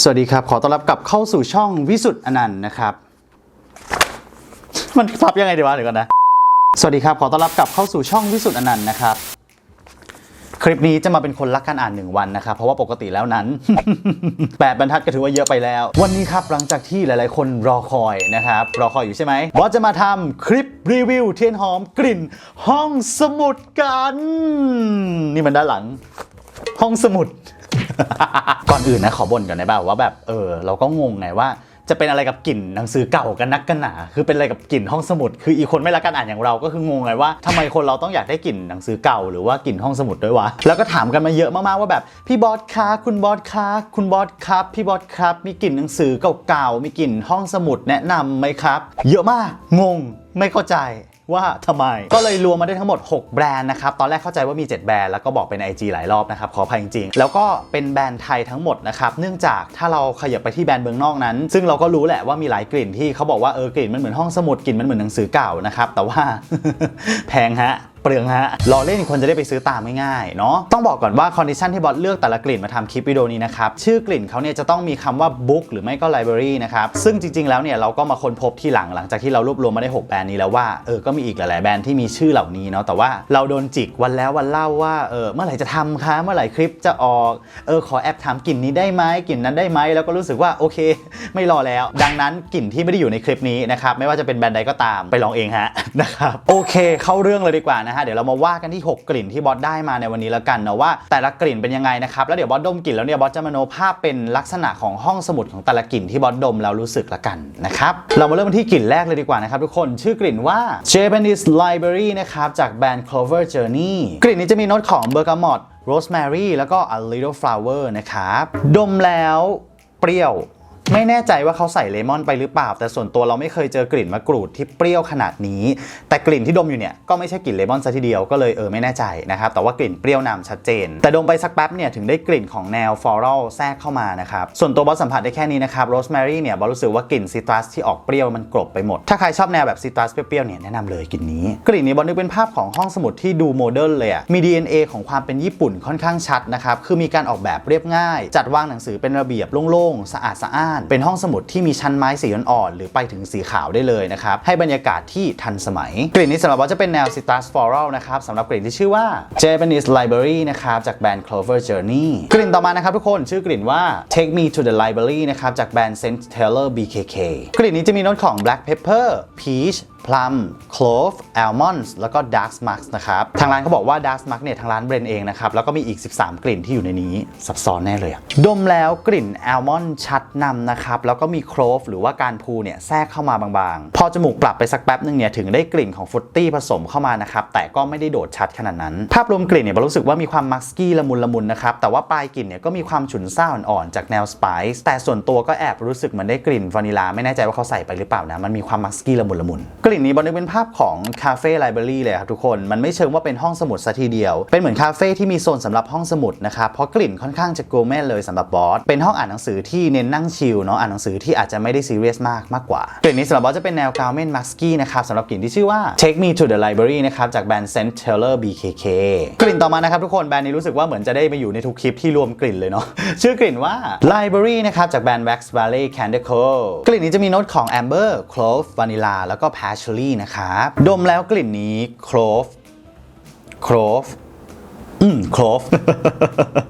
สวัสดีครับ ขอต้อนรับกลับเข้าสู่ช่องวิสุทธ์อนันต์นะครับ มันพับยังไงดีวะเดี๋ยวก่อนนะ สวัสดีครับ ขอต้อนรับกลับเข้าสู่ช่องวิสุทธ์อนันต์นะครับ คลิปนี้จะมาเป็นคนรักการอ่านหนึ่งวันนะครับ เพราะว่าปกติแล้วนั้น แปดบรรทัดก็ถือว่าเยอะไปแล้ว วันนี้ครับหลังจากที่หลายๆ คนรอคอยนะครับ รอคอยอยู่ใช่ไหมบอสจะมาทำคลิปรีวิวเทียนหอมกลิ่น ห้องสมุดกัน นี่มันด้านหลัง ห้องสมุด ก่อนอื่นนะขอบ่นก่อนได้ป่าว่าแบบเออเราก็งงไงว่าจะเป็นอะไรกับกลิ่นหนังสือเก่ากันนักกันหนา คือเป็นอะไรกับกลิ่นห้องสมุด คืออีคนไม่รักการอ่านอย่างเราก็คืองงไงว่าทำไมคนเราต้องอยากได้กลิ่นหนังสือเก่าหรือว่ากลิ่นห้องสมุดด้วยวะ แล้วก็ถามกันมาเยอะมากๆว่าแบบพี่บอสคะคุณบอสคะคุณบอสครับ พี่บอสครับ มีกลิ่นหนังสือเก่าๆ มีกลิ่นห้องสมุดแนะนำไหมครับ เยอะมาก งง ไม่เข้าใจ ว่าทำไม ก็เลยรวมมาได้ทั้งหมด 6 แบรนด์นะครับ ตอนแรกเข้าใจว่ามี 7 แบรนด์ แล้วก็บอกเป็น IG หลายรอบนะครับ ขออภัยจริงๆ แล้วก็เป็นแบรนด์ไทยทั้งหมดนะครับ เนื่องจากถ้าเราขยับไปที่แบรนด์เมืองนอกนั้น ซึ่งเราก็รู้แหละว่ามีหลายกลิ่นที่เขาบอกว่าเออกลิ่นมันเหมือนห้องสมุดกลิ่นมันเหมือนหนังสือเก่านะครับแต่ว่าแพงฮะ เปลืองฮะรอเล่นคนจะได้ไปซื้อตามง่ายๆเนาะต้องบอกก่อนว่าคอนดิชันที่บอสเลือกแต่ละกลิ่นมาทำคลิปวิดีโอนี้นะครับชื่อกลิ่นเขาเนี่ยจะต้องมีคำว่า book หรือไม่ก็ library นะครับซึ่งจริงๆแล้วเนี่ยเราก็มาค้นพบที่หลังหลังจากที่เรารวบรวมมาได้ 6 แบรนด์นี้แล้วว่าเออก็มีอีกหลายๆแบรนด์ที่มีชื่อเหล่านี้เนาะแต่ว่าเราโดนจิกวันแล้ววันเล่าว่าเออเมื่อไหร่จะทำคะเมื่อไหร่คลิปจะออกเออขอแอบถามกลิ่นนี้ได้ไหมกลิ่นนั้นได้ไหมแล้วก็รู้สึกว่าโอเค ไม่รอแล้ว ดังนั้นกลิ่นที่ไม่ได้อยู่ในคลิปนี้นะครับไม่ว่าจะเป็นแบรนด์ใดก็ตามไปลองเองฮะนะครับโอเค เข้าเรื่องเลยดีกว่านะฮะเดี๋ยวเรามาว่ากันที่ 6 กลิ่นที่บอสได้มาในวันนี้แล้วกันนะว่าแต่ละกลิ่นเป็นยังไงนะครับแล้วเดี๋ยวบอสดมกลิ่นแล้วเนี่ยบอสจะมโนภาพเป็นลักษณะของห้องสมุดของแต่ละกลิ่นที่บอสดมแล้วรู้สึกละกันนะครับเรามาเริ่มกันที่กลิ่นแรกเลยดีกว่านะครับทุกคนชื่อกลิ่นว่า Japanese Library นะครับจากแบรนด์ Clover Journey กลิ่นนี้จะมีโน้ตของเบอร์กามอตโรสแมรี่แล้วก็ a little flower นะครับดมแล้วเปรี้ยว ไม่แน่ใจว่าเขาใส่เลมอนไปหรือเปล่า แต่ส่วนตัวเราไม่เคยเจอกลิ่นมะกรูดที่เปรี้ยวขนาดนี้ แต่กลิ่นที่ดมอยู่เนี่ยก็ไม่ใช่กลิ่นเลมอนซะทีเดียวก็เลยเออไม่แน่ใจนะครับแต่ว่ากลิ่นเปรี้ยวนำชัดเจน แต่ดมไปสักแป๊บเนี่ยถึงได้กลิ่นของแนวฟลอรัลแทรกเข้ามานะครับส่วนตัวบอสสัมผัสได้แค่นี้นะครับโรสแมรี่เนี่ยบอสรู้สึกว่ากลิ่นซิตรัสที่ออกเปรี้ยวมันกลบไปหมด ถ้าใครชอบแนวแบบซิตรัสเปรี้ยวๆเนี่ยแนะนำเลยกลิ่นนี้ กลิ่นนี้บอสนึกเป็นภาพของห้องสมุดที่ดูโมเดิร์นเลยอะมี DNA ของความเป็นญี่ปุ่นค่อนข้างชัดนะครับคือมีการออกแบบเรียบง่าย จัดวางหนังสือเป็นระเบียบโล่งๆสะอาดสะอ้านเป็นห้องสมุดที่มีชั้นไม้สีอ่อนๆหรือไปถึงสีขาวได้เลยนะครับ ให้บรรยากาศที่ทันสมัย กลิ่นนี้สำหรับว่าจะเป็นแนว citrus floral นะครับสำหรับกลิ่นที่ชื่อว่า Japanese Library นะครับจากแบรนด์ Clover Journey กลิ่นต่อมานะครับทุกคนชื่อกลิ่นว่า Take Me to the Library นะครับจากแบรนด์ Saint Taylor BKK กลิ่นนี้จะมีโน้ตของ black pepper peach plum clove almonds แล้วก็ dark smuck นะครับ ทางร้านเขาบอกว่า dark smuck เนี่ยทางร้านเบรนเองนะครับ แล้วก็มีอีก 13 กลิ่นที่อยู่ในนี้ซับซ้อนแน่เลย ดมแล้วกลิ่น almond ชัดนำนะครับ แล้วก็มี clove หรือว่าการพูเนี่ยแทรกเข้ามาบางๆ พอจมูกปรับไปสักแป๊บนึงเนี่ยถึงได้กลิ่นของฟรุตตี้ผสมเข้ามานะครับแต่ก็ไม่ได้โดดชัดขนาดนั้น ภาพรวมกลิ่นเนี่ยรู้สึกว่ามีความมัสกี้ละมุนละมุนนะครับแต่ว่าปลายกลิ่นเนี่ยก็มีความฉุนซ่าอ่อนๆจากแนวสไปซ์แต่ส่วนตัวก็แอบรู้สึกเหมือนได้กลิ่นวานิลาไม่แน่ใจว่าเขาใส่ไปหรือเปล่านะมันมีความมัสกี้ละมุนละมุนกลิ่นนี้บอลนึกเป็นภาพของคาเฟ่ไลบรารีเลยครับทุกคน มันไม่เชิงว่าเป็นห้องสมุดซะทีเดียว เป็นเหมือนคาเฟ่ที่มีโซนสำหรับห้องสมุดนะครับ เพราะกลิ่นค่อนข้างจะโกลเม่เลยสำหรับบอส เป็นห้องอ่านหนังสือที่เน้นนั่งชิลเนาะ อ่านหนังสือที่อาจจะไม่ได้ซีเรียสมากมากกว่า กลิ่นนี้สำหรับบอสจะเป็นแนวกาวเมนมัสกี้นะครับสำหรับกลิ่นที่ชื่อว่า Take Me to the Library นะครับจากแบรนด์ Saint Taylor BKK กลิ่นต่อมานะครับทุกคนแบรนด์นี้รู้สึกว่าเหมือนจะได้มาอยู่ในทุกคลิปที่รวมกลิ่นเลยเนาะชื่อกลิ่นว่า Library นะครับจากแบรนด์ Wax Valley Candle Co กลิ่นนี้จะมีโน้ตของ Amber Clove Vanilla แล้วก็เชอรี่นะครับ ดมแล้วกลิ่นนี้โคลฟโคลฟ อืมโคลฟ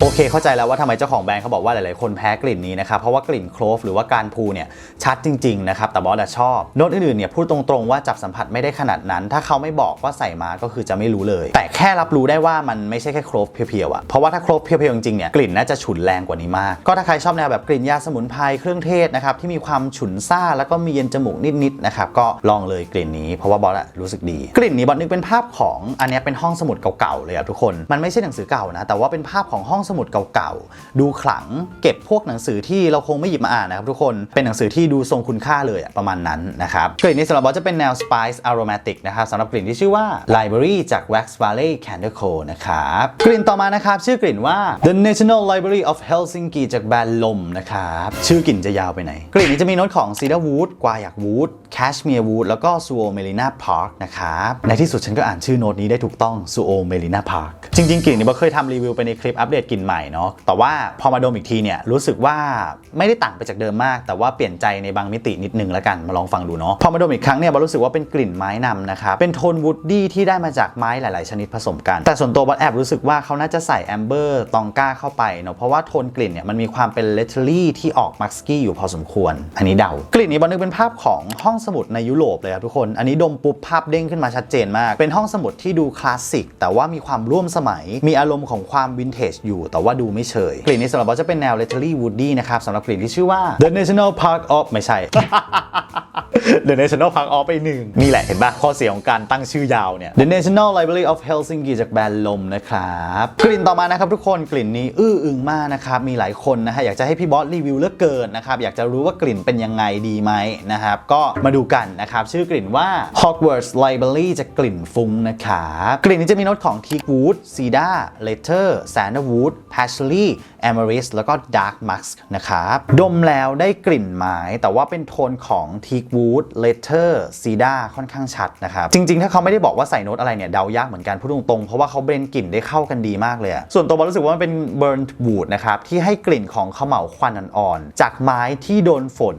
โอเคเข้าใจแล้วว่าทำไมเจ้าของแบรนด์เขาบอกว่าหลาย ๆ คนแพ้กลิ่นนี้นะครับ เพราะว่ากลิ่นโคลฟหรือว่าการพูเนี่ย ชัดจริง ๆ นะครับ แต่บอสอะชอบโน้ตอื่น ๆ เนี่ย พูดตรง ๆ ว่าจับสัมผัสไม่ได้ขนาดนั้น ถ้าเขาไม่บอกว่าใส่มาก็คือจะไม่รู้เลย แต่แค่รับรู้ได้ว่ามันไม่ใช่แค่โคลฟเพียว ๆ อะเพราะว่าถ้าโคลฟเพียว ๆ จริง ๆ เนี่ยกลิ่นน่าจะฉุนแรงกว่านี้มาก ก็ถ้าใครชอบแนวแบบกลิ่นยาสมุนไพรเครื่องเทศนะครับที่มีความฉุนซ่าแล้วก็มีเย็นจมูกนิด ๆ นะครับก็ลองเลยกลิ่นนี้เพราะว่าบอสอะรู้สึกดี กลิ่นนี้บอสนึกเป็นภาพของอันนี้เป็นห้องสมุดเก่าๆเลยอะทุกคนมันไม่ใช่หนังสือเก่านะ แต่ว่าเป็นภาพของห้องสมุดเก่าๆ ดูขลังเก็บพวกหนังสือที่เราคงไม่หยิบมาอ่านนะครับทุกคน เป็นหนังสือที่ดูทรงคุณค่าเลยประมาณนั้นนะครับกลิ่นนี้สำหรับบอสจะเป็นแนว Spice Aromatic นะครับสำหรับกลิ่นที่ชื่อว่า Library จาก Wax Valley Candle Co นะครับกลิ่นต่อมานะครับชื่อกลิ่นว่า The National Library of Helsinki จากแบรนด์ลมนะครับชื่อกลิ่นจะยาวไปไหน กลิ่นนี้จะมีโน้ตของ Cedar Wood กวายัก Wood Cashmere Wood แล้วก็ Suo Melina Park นะครับในที่สุดฉันก็อ่านชื่อโน้ตนี้ได้ถูกต้อง Suo Melina Park จริงๆกลิ่นนี้เราเคยทำรีวิวไปในคลิปอัปเดตกลิ่นใหม่เนาะ แต่ว่าพอมาดมอีกทีเนี่ยรู้สึกว่าไม่ได้ต่างไปจากเดิมมาก แต่ว่าเปลี่ยนใจในบางมิตินิดนึงแล้วกันมาลองฟังดูเนาะ พอมาดมอีกครั้งเนี่ยบอรู้สึกว่าเป็นกลิ่นไม้นำนะครับ เป็นโทนวูดดี้ที่ได้มาจากไม้หลาย ๆ ชนิดผสมกัน แต่ส่วนตัวบอแอบรู้สึกว่าเขาน่าจะใส่แอมเบอร์ตองก้าเข้าไปเนาะ เพราะว่าโทนกลิ่นเนี่ยมันมีความเป็นเลเทอรี่ที่ออกมัสกี้อยู่พอสมควร อันนี้เดา กลิ่นนี้บอลนึกเป็นภาพของห้องสมุดในยุโรปเลยครับทุกคน อันนี้ดมปุ๊บภาพเด้งขึ้นมาชัดเจนมาก เป็นห้องสมุดที่ดูคลาสสิกแต่ว่ามีความร่วมสมัยมีอารมณ์ของความวินเทจอยู่ แต่ว่าดูไม่เฉย กลิ่นนี้สำหรับบอสจะเป็นแนวเลเทอรี่วูดดี้นะครับสำหรับกลิ่นที่ชื่อว่า The National Park of ไม่ใช่ The National Park of ไปหนึ่งนี่แหละเห็นปะข้อเสียของการตั้งชื่อยาวเนี่ย The National Library of Helsinki จากแบรนด์ลมนะครับ กลิ่นต่อมานะครับทุกคนกลิ่นนี้อื้ออึงมากนะครับ มีหลายคนนะฮะอยากจะให้พี่บอสรีวิวเหลือกเกินนะครับ อยากจะรู้ว่ากลิ่นเป็นยังไงดีไหมนะครับ ก็มาดูกันนะครับ ชื่อกลิ่นว่า Hogwarts Library จากกลิ่นฟุ้งนะครับ กลิ่นนี้จะมีโน้ตของ Teak Wood Cedar Leather Sandalwood Patchouli Amaris แล้วก็ Dark Musk นะครับ ดมแล้วได้กลิ่นไม้แต่ว่าเป็นโทนของ Teak Wood Leather Cedar ค่อนข้างชัดนะครับ จริง ๆ ถ้าเขาไม่ได้บอกว่าใส่โน้ตอะไรเนี่ย เดายากเหมือนกันพูดตรงๆ เพราะว่าเขาเบรนกลิ่นได้เข้ากันดีมากเลย ส่วนตัวบอลรู้สึกว่ามันเป็น burnt wood นะครับ ที่ให้กลิ่นของเขม่าควันอ่อนๆจากไม้ที่โดนฝน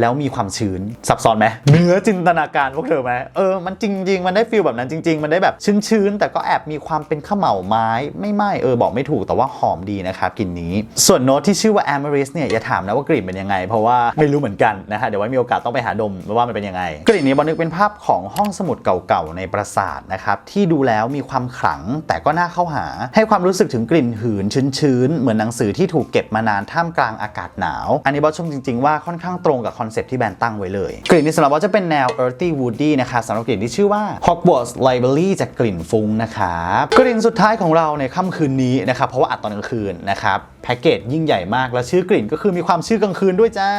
แล้วมีความชื้นซับซ้อนไหมเนื้อจินตนาการพวกเธอไหมเออมันจริง ๆ มันได้ฟีลแบบนั้นจริง ๆ มันได้แบบชื้นๆแต่ก็แอบมีความเป็นข้าวเหมาไม้ไม่ไหม้เออบอกไม่ถูกแต่ว่าหอมดีนะครับกลิ่นนี้ ส่วนโน้ตที่ชื่อว่า Amaris เนี่ยอย่าถามนะว่ากลิ่นเป็นยังไง เพราะว่าไม่รู้เหมือนกันนะฮะเดี๋ยวไว้มีโอกาสต้องไปหาดมว่ามันเป็นยังไง กลิ่นนี้บอลนึกเป็นภาพของห้องสมุดเก่าๆในปราสาทนะครับที่ดูแล้วมีความขลังแต่ก็น่าเข้าหา ให้ความรู้สึกถึงกลิ่นหืนชื้นๆเหมือนหนังสือที่ถูกเก็บมานานท่ามกลางอากาศหนาว อันนี้บอสชมจริง ๆว่าค่อนข้างตรงกับคอนเซปที่แบรนด์ตั้งไว้เลย กลิ่นนี้สำหรับว่าจะเป็นแนว earthy woody นะคะสำหรับกลิ่นที่ชื่อว่า Hogwarts Library จากกลิ่นฟุ้งนะครับกลิ่นสุดท้ายของเราในค่ำคืนนี้นะครับเพราะว่าอัดตอนกลางคืนนะครับ แพ็กเกจยิ่งใหญ่มาก แล้วชื่อกลิ่นก็คือมีความชื่อกลางคืนด้วยจ้า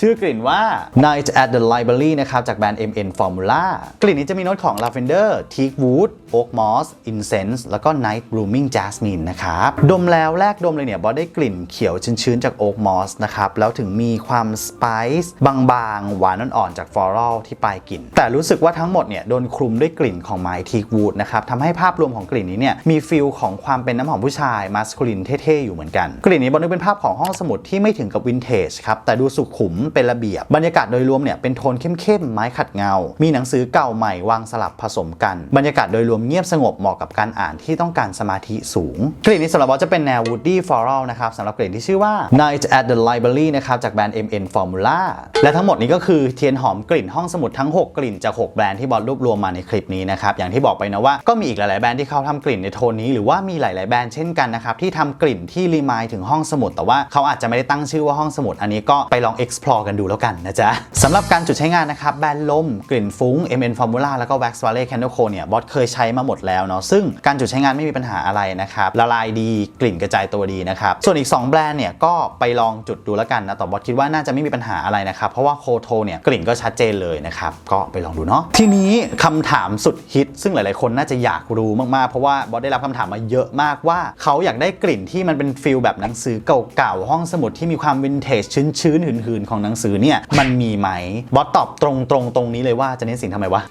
ชื่อกลิ่นว่า Night at the Library นะครับ จากแบรนด์ MN Formula กลิ่นนี้จะมีโน้ตของ Lavender Teak Wood Oak Moss Incense แล้วก็ Night Blooming Jasmine นะครับ ดมแล้วแรกดมเลยเนี่ยบอสได้กลิ่นเขียวชื้นๆจาก Oak Moss นะครับ แล้วถึงมีความสไปซ์บางๆ หวานอ่อนๆ จาก Floral ที่ปลายกลิ่น แต่รู้สึกว่าทั้งหมดเนี่ยโดนคลุมด้วยกลิ่นของไม้ Teak Wood นะครับทำให้ภาพรวมของกลิ่นนี้เนี่ยมีฟิลของความเป็นน้ำหอมผู้ชายมัสคูลินเท่ๆอยู่เหมือนกันกลิ่นนี้บอลนึกเป็นภาพของห้องสมุดที่ไม่ถึงกับวินเทจครับแต่ดูสุขุมเป็นระเบียบบรรยากาศโดยรวมเนี่ยเป็นโทนเข้มๆไม้ขัดเงา มีหนังสือเก่าใหม่วางสลับผสมกัน บรรยากาศโดยรวมเงียบสงบเหมาะกับการอ่านที่ต้องการสมาธิสูง กลิ่นนี้สำหรับบอสจะเป็นแนว woody floral นะครับสำหรับกลิ่นที่ชื่อว่า Night at the Library นะครับจากแบรนด์ MN Formula และทั้งหมดนี้ก็คือเทียนหอมกลิ่นห้องสมุดทั้ง 6 กลิ่นจาก 6 แบรนด์ที่บอสรวบรวมมาในคลิปนี้นะครับอย่างที่บอกไปนะว่าก็มีอีกหลายๆแบรนด์ที่เขาทำกลิ่นในโทนนี้หรือว่ามีหลาย ๆแบรนด์เช่นกันนะครับที่ทำกลิ่นที่รีมายถึงห้องสมุด แต่ว่าเขาอาจจะไม่ได้ตั้งชื่อว่าห้องสมุด อันนี้ก็ไปลอง explore กันดูแล้วกันนะจ๊ะสำหรับการจุดใช้งานนะครับแบรนด์ลมกลิ่นฟุ้ง MN Formula แล้วก็ Wax Valley Candle Co เนี่ยบอสเคยใช้มาหมดแล้วเนาะซึ่งการจุดใช้งานไม่มีปัญหาอะไรนะครับละลายดีกลิ่นกระจายตัวดีนะครับส่วนอีก 2 แบรนด์เนี่ยก็ไปลองจุดดูแล้วกันนะแต่บอสคิดว่าน่าจะไม่มีปัญหาอะไรนะครับเพราะว่าโคโทเนี่ยกลิ่นก็ชัดเจนเลยนะครับก็ไปลองดูเนาะทีนี้คำถามสุดฮิต ซึ่งหลายๆ คนน่าจะอยากรู้มากๆเพราะว่าบอสได้รับคำถามมาเยอะมากว่าเขาอยากได้กลิ่นที่มันเป็นฟิลแบบหนังสือเก่าๆห้องสมุดที่มีความวินเทจชื้นๆหืนๆของหนังสือเนี่ยมันมีไหมบอสตอบตรงๆตรงนี้เลยว่าจะเน้นสิ่งทำไมวะ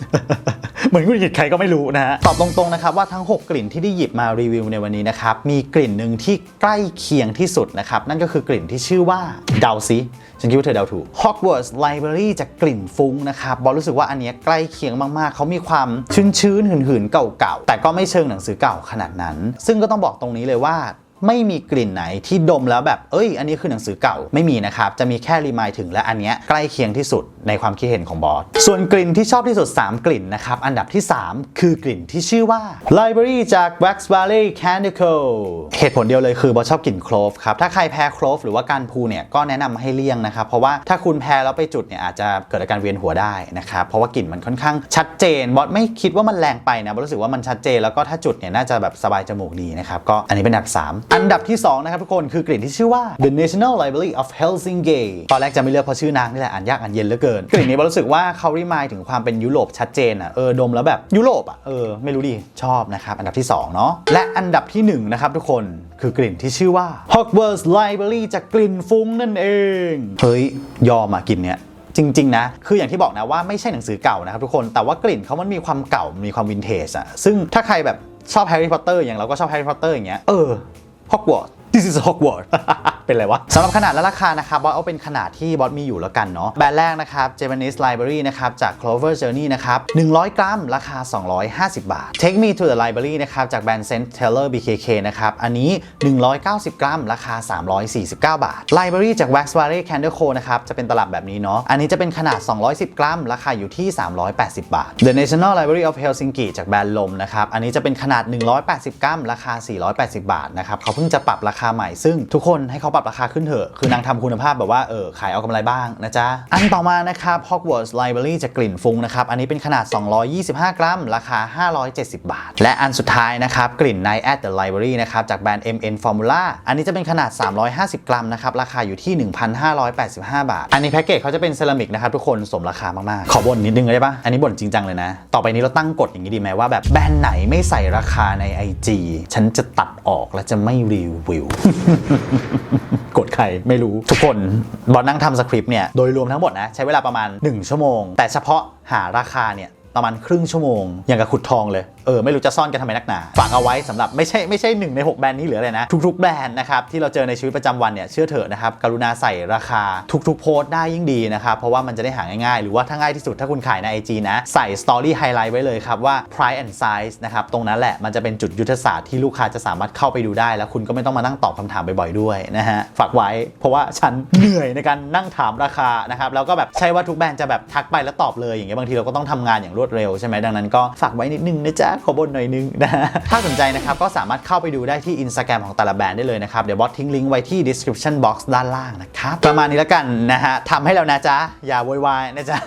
เหมือนคุณหยิดใครก็ไม่รู้นะฮะตอบตรงๆนะครับว่าทั้ง 6 กลิ่นที่ได้หยิบมารีวิวในวันนี้นะครับมีกลิ่นหนึ่งที่ใกล้เคียงที่สุดนะครับนั่นก็คือกลิ่นที่ชื่อว่าเดาซิฉันคิดว่าเธอเดาถูก Hogwarts Library จากกลิ่นฟุ้งนะครับบอลรู้สึกว่าอันนี้ใกล้เคียงมากๆ เขามีความชื้นๆหืนๆเก่าๆแต่ก็ไม่เชิงหนังสือเก่าขนาดนั้น ซึ่งก็ต้องบอกตรงนี้เลยว่า ไม่มีกลิ่นไหนที่ดมแล้วแบบ เอ้ย อันนี้คือหนังสือเก่าไม่มีนะครับ จะมีแค่รีมายถึงและอันเนี้ยใกล้เคียงที่สุดในความคิดเห็นของบอส ส่วนกลิ่นที่ชอบที่สุด 3 กลิ่นนะครับ อันดับที่ 3 คือกลิ่นที่ชื่อว่า Library จาก Wax Valley Candle เหตุผลเดียวเลยคือบอสชอบกลิ่นโคลฟครับ ถ้าใครแพ้โคลฟหรือว่าการพูเนี่ยก็แนะนำให้เลี่ยงนะครับ เพราะว่าถ้าคุณแพ้แล้วไปจุดเนี่ยอาจจะเกิดอาการเวียนหัวได้นะครับ เพราะว่ากลิ่นมันค่อนข้างชัดเจน บอสไม่คิดว่ามันแรงไปนะ บอสรู้สึกว่ามันชัดเจน แล้วก็ถ้าจุดเนี่ยน่าจะแบบสบายจมูกดีนะครับ ก็อันนี้เป็นอันดับ 3อันดับที่ 2 นะครับทุกคนคือกลิ่นที่ชื่อว่า The National Library of Helsinki ตอนแรกจะไม่เลือกเพราะชื่อนางนี่แหละอ่านยากอ่านเย็นเหลือเกิน กลิ่นนี้รู้สึกว่าเขารีมายถึงความเป็นยุโรปชัดเจนอะเออดมแล้วแบบยุโรปอะเออไม่รู้ดิชอบนะครับอันดับที่2เนาะและอันดับที่1นะครับทุกคนคือกลิ่นที่ชื่อว่า Hogwarts Library จากกลิ่นฟุ้งนั่นเองเฮ้ยยอมมากลิ่นเนี้ยจริง ๆ นะ คืออย่างที่บอกนะว่าไม่ใช่หนังสือเก่านะครับทุกคน แต่ว่ากลิ่นเขามันมีความเก่า มีความวินเทจอะซึ่งถ้าใครแบบชอบแฮร์รี่พอตเตอร์อย่างเราก็ชอบแฮร์รี่พอตเตอร์อย่างเงี้ย เออ ฮอกวอตส์ This is Hogwarts เป็นไรวะสำหรับขนาดและราคานะครับบอสเอาเป็นขนาดที่บอสมีอยู่แล้วกันเนาะแบรนด์แรกนะครับ Japanese Library นะครับจาก Clover Journey นะครับ 100 กรัม ราคา 250 บาท Take Me to the Library นะครับจากแบรนด์ Saint Taylor BKK นะครับ อันนี้ 190 กรัม ราคา 349 บาท Library จาก Wax v a l e y Candle Co นะครับจะเป็นตลับแบบนี้เนาะอันนี้จะเป็นขนาด 210 กรัม ราคาอยู่ที่ 380 บาท The National Library of Helsinki จากแบรนด์ลมนะครับอันนี้จะเป็นขนาด 180 กรัม ราคา 480 บาทนะครับเขาเพิ่งจะปรับราคาใหม่ซึ่งทุกคนให้เขาปรับราคาขึ้นเถอะ คือนางทำคุณภาพแบบว่าเออขายเอากำไรบ้างนะจ๊ะ อันต่อมานะครับ Hogwarts Library จากกลิ่นฟุ้งนะครับ อันนี้เป็นขนาด 225 กรัม ราคา 570 บาท และอันสุดท้ายนะครับ กลิ่น Night at the Library นะครับ จากแบรนด์ MN Formula อันนี้จะเป็นขนาด 350 กรัมนะครับ ราคาอยู่ที่ 1,585 บาท อันนี้แพ็กเกจเขาจะเป็นเซรามิกนะครับทุกคนสมราคามากๆ ขอบ่นนิดนึงได้ปะอันนี้บ่นจริงจังเลยนะ ต่อไปนี้เราตั้งกฎอย่างนี้ดีไหมว่าแบบแบรนด์ไหนไม่ใส่ราคาใน IG ฉันจะตัดออกและจะไม่รีวิวกดใครไม่รู้ทุกคนบอลนั่งทำสคริปต์เนี่ยโดยรวมทั้งหมดนะใช้เวลาประมาณ 1 ชั่วโมง แต่เฉพาะหาราคาเนี่ยประมาณครึ่งชั่วโมงอย่างกับขุดทองเลย เออไม่รู้จะซ่อนกันทำไมนักหนาฝากเอาไว้สำหรับไม่ใช่ไม่ใช่หนึ่งใน 6 แบรนด์นี้หลือเลยนะ ทุกๆแบรนด์นะครับที่เราเจอในชีวิตประจำวันเนี่ยเชื่อเถอะนะครับกรุณาใส่ราคาทุกๆโพสต์ได้ยิ่งดีนะครับเพราะว่ามันจะได้หาง่ายๆ หรือว่าถ้าง่ายที่สุดถ้าคุณขายใน IG นะ ใส่ Story Highlight ไว้เลยครับว่า price and size นะครับตรงนั้นแหละมันจะเป็นจุดยุทธศาสตร์ที่ลูกค้าจะสามารถเข้าไปดูได้ แล้วคุณก็ไม่ต้องมานั่งตอบคำถามบ่อยๆด้วยนะฮะฝากไว้ เพราะว่าฉันเหนื่อยในการนั่งถามราคานะครับแล้วก็แบบใช่ว่าทุกแบรนด์จะแบบทักไปแล้วตอบเลยอย่างเงี้ยบางทีเราก็ต้องทำงานอย่างรวดเร็วใช่ไหมดังนั้นก็ฝากไว้นิดนึงนะจ๊ะขอบนหน่อยนึงนะฮะถ้าสนใจนะครับก็สามารถเข้าไปดูได้ที่ Instagram ของแต่ละแบรนด์ได้เลยนะครับ เดี๋ยวบอสทิ้งลิงก์ไว้ที่ description box ด้านล่างนะครับประมาณนี้แล้วกันนะฮะทำให้แล้วนะจ๊ะ อย่าโวยวายนะจ๊ะ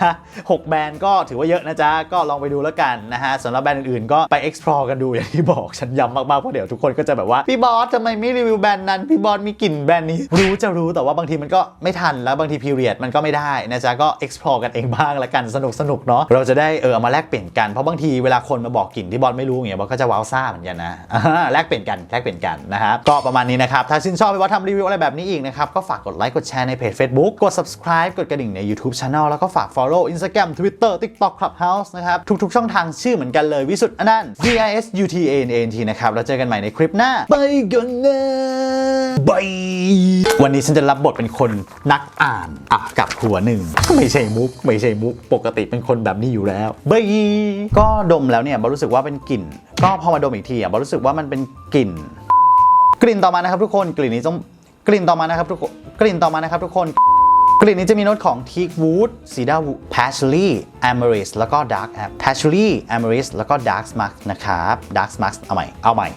หกแบรนด์ก็ถือว่าเยอะนะจ๊ะ ก็ลองไปดูแล้วกันนะฮะสำหรับแบรนด์อื่นๆก็ไป explore กันดูอย่างที่บอกฉันย้ำมากๆเพราะเดี๋ยวทุกคนก็จะแบบว่าพี่บอสทำไมไม่รีวิวแบรนด์นั้นพี่บอสมีกลิ่นแบรนด์นี้รู้จะรู้แต่ว่าบางทีมันก็ไม่ทันแล้วบางที period มันก็ไม่ได้นะจ๊ะก็ explore กันเองบ้างละกันสนุกสนุกๆเนาะเราจะได้เออมาแลกเปลี่ยนกันเพราะบางทีเวลาคนมาบอกกลิ่นที่บอสไม่รู้อย่างเงี้ยบอสก็จะว้าวซ่าเหมือนกันนะแลกเปลี่ยนกันแลกเปลี่ยนกันนะครับก็ประมาณนี้นะครับถ้าชื่นชอบพี่บอสทำรีวิวอะไรแบบนี้อีกนะครับก็ฝากกดไลค์กดแชร์ในเพจ Facebook กด subscribe กดกระดิ่งใน YouTube Channel แล้วก็ฝาก follow Instagram Twitter TikTok Clubhouse นะครับทุกๆช่องทางชื่อเหมือนกันเลยวิสุทธ์อนันต์ V I S U T A N A N T นะครับแล้วเจอกันใหม่ในคลิปหน้าไปกันนะบายวันนี้ฉันจะรับบทเป็นคนนักอ่านอะกับหัวหนึ่งไม่ใช่มุกไม่ใช่มุกปกติเป็นคนแบบนี้อยู่แล้วบายก็ดมแล้วเนี่ยบอรู้สึกว่าเป็นกลิ่น ก็พอมาดมอีกทีอะบอรู้สึกว่ามันเป็นกลิ่น กลิ่นต่อมานะครับทุกคนกลิ่นนี้ต้องกลิ่นต่อมานะครับทุกคนกลิ่นต่อมานะครับทุกคน กลิ่นนี้จะมีโน้ตของทีกวูดซีดาวูดแพชลี่แอมเบริสแล้วก็ดาร์กแอปแพชลี่แอมเบริสแล้วก็ dark smusk นะครับ dark smusk เอาใหม่เอาใหม่